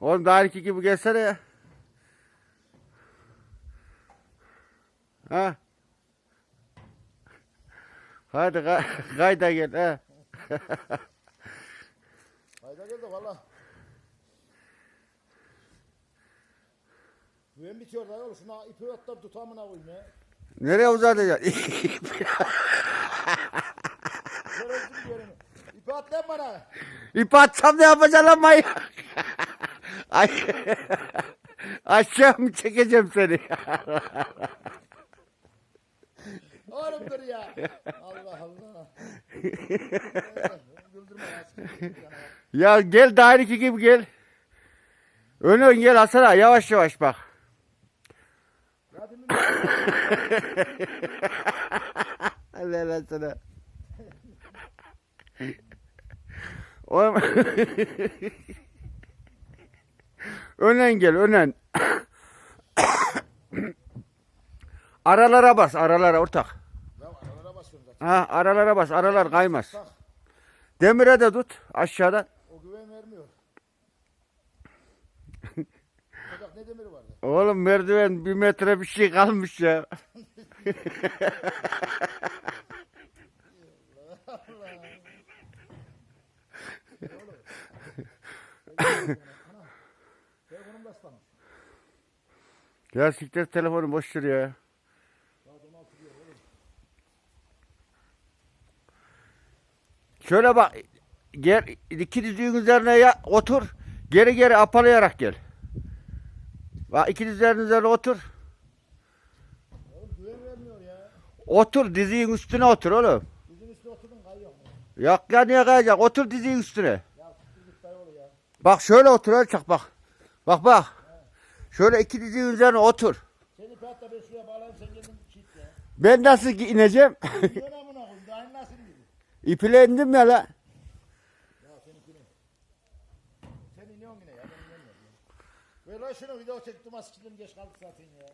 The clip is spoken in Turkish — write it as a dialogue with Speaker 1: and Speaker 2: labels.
Speaker 1: Oğlum daha iki gibi gelsene ya. Ha? Hadi kay, kayda gel ha.
Speaker 2: Hayda geldi valla. Güven bitiyor lan oğlum. Şuna ipi atlar tutamına koyayım ya.
Speaker 1: Nereye uzatacaksın?
Speaker 2: İpi at lan bana.
Speaker 1: İp atsam ne yapacaksın lan manyak? Ay, aşağı mı çekeceğim seni?
Speaker 2: Oğlum dur ya. Allah Allah. Güldürme ya.
Speaker 1: ya gel daire iki gibi gel. Ön ön gel Hasan ağa, yavaş yavaş bak.
Speaker 2: Zaten
Speaker 1: Allah lan sana. Oğlum. Önen gel önen. aralara bas aralara ortak.
Speaker 2: Ya aralara basıyorum zaten.
Speaker 1: Ha aralara bas aralar kaymaz.
Speaker 2: Bak
Speaker 1: Demire de tut aşağıdan.
Speaker 2: o güven vermiyor. Bak ne demiri vardı.
Speaker 1: Oğlum merdiven bir metre bir şey kalmış ya.
Speaker 2: Telefonum da ıslanmış.
Speaker 1: Ya siktir telefonu boş ver ya. Şöyle bak. Gel iki düzüğün üzerine ya otur. Geri geri apalayarak gel. Bak iki düzlerin üzerine otur.
Speaker 2: Oğlum güven vermiyor ya.
Speaker 1: Otur dizinin üstüne otur oğlum.
Speaker 2: Bizim üstüne oturdun kayıyor.
Speaker 1: Yok ya niye kayacak? Otur dizinin üstüne.
Speaker 2: Ya siktir git dayı oğlu ya.
Speaker 1: Bak şöyle otur ölçek bak. Bak bak. Şöyle iki dizinin üzerine otur.
Speaker 2: Seni ipi at da ben şuraya bağlayayım sen kendin çift ya.
Speaker 1: Ben nasıl ki ineceğim?
Speaker 2: Güven amına koyayım. Daha nasıl gibi.
Speaker 1: İple indim ya la.
Speaker 2: Ya seninkini. Sen iniyorsun yine ya. Ben inemiyorum ya. Ver lan şunu video çektim az geç kaldı zaten ya.